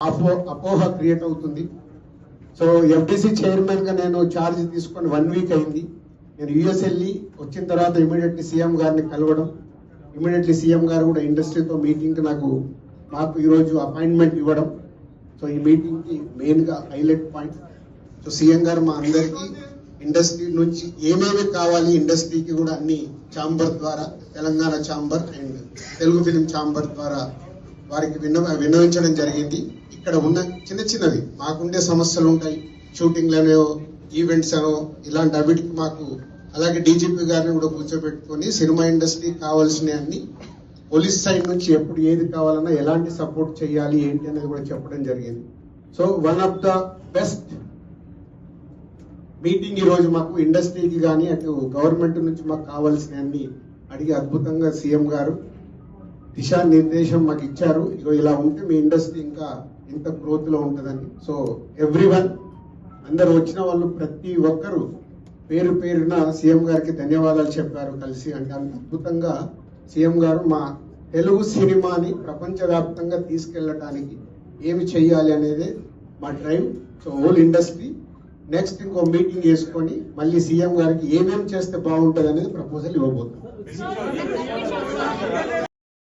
అపో అపోహ క్రియేట్ అవుతుంది. సో ఎఫ్డిసి చైర్మన్గా నేను ఛార్జ్ తీసుకొని వన్ వీక్ అయింది. నేను యుఎస్ వెళ్ళి వచ్చిన తర్వాత ఇమీడియట్లీ సీఎం గారిని కలవడం ఇమీడియట్లీ సీఎం గారు కూడా ఇండస్ట్రీతో మీటింగ్కి నాకు నాకు ఈరోజు అపాయింట్మెంట్ ఇవ్వడం. సో ఈ మీటింగ్కి మెయిన్గా హైలైట్ పాయింట్ సో సీఎం గారు మా అందరికీ ఇండస్ట్రీ నుంచి ఏమేమి కావాలి ఇండస్ట్రీకి కూడా అన్ని ఛాంబర్ ద్వారా Telangana chamber and Telugu film chamber ద్వారా వారికి విన్న విన్నవించడం జరిగింది. ఇక్కడ ఉన్న చిన్న చిన్నవి మాకుండే సమస్యలు ఉంటాయి. షూటింగ్లనో ఈవెంట్స్ అనో ఇలాంటి అవిటికి మాకు అలాగే డీజీపీ గారిని కూడా కూర్చోబెట్టుకొని సినిమా ఇండస్ట్రీ కావాల్సిన అన్ని పోలీస్ సైడ్ నుంచి ఎప్పుడు ఏది కావాలన్నా ఎలాంటి సపోర్ట్ చేయాలి ఏంటి అనేది కూడా చెప్పడం జరిగింది. So one of the best meeting ఈ రోజు మాకు ఇండస్ట్రీకి కానీ అటు గవర్నమెంట్ నుంచి మాకు కావాల్సిన అన్ని అడిగి అద్భుతంగా సీఎం గారు దిశానిర్దేశం మాకు ఇచ్చారు. ఇగో ఇలా ఉంటే మీ ఇండస్ట్రీ ఇంకా ఇంత గ్రోత్లో ఉంటుందని. సో ఎవ్రీ వన్ అందరు వచ్చిన వాళ్ళు ప్రతి ఒక్కరు పేరు పేరున సీఎం గారికి ధన్యవాదాలు చెప్పారు కలిసి. అంటే అంత అద్భుతంగా సీఎం గారు మా తెలుగు సినిమాని ప్రపంచవ్యాప్తంగా తీసుకెళ్ళటానికి ఏమి చెయ్యాలి అనేది మా drive so whole industry next ఇంకో మీటింగ్ చేసుకొని మళ్ళీ సీఎం గారికి ఏమేమి చేస్తే బాగుంటుంది అనేది ప్రపోజల్ ఇవ్వబోతుంది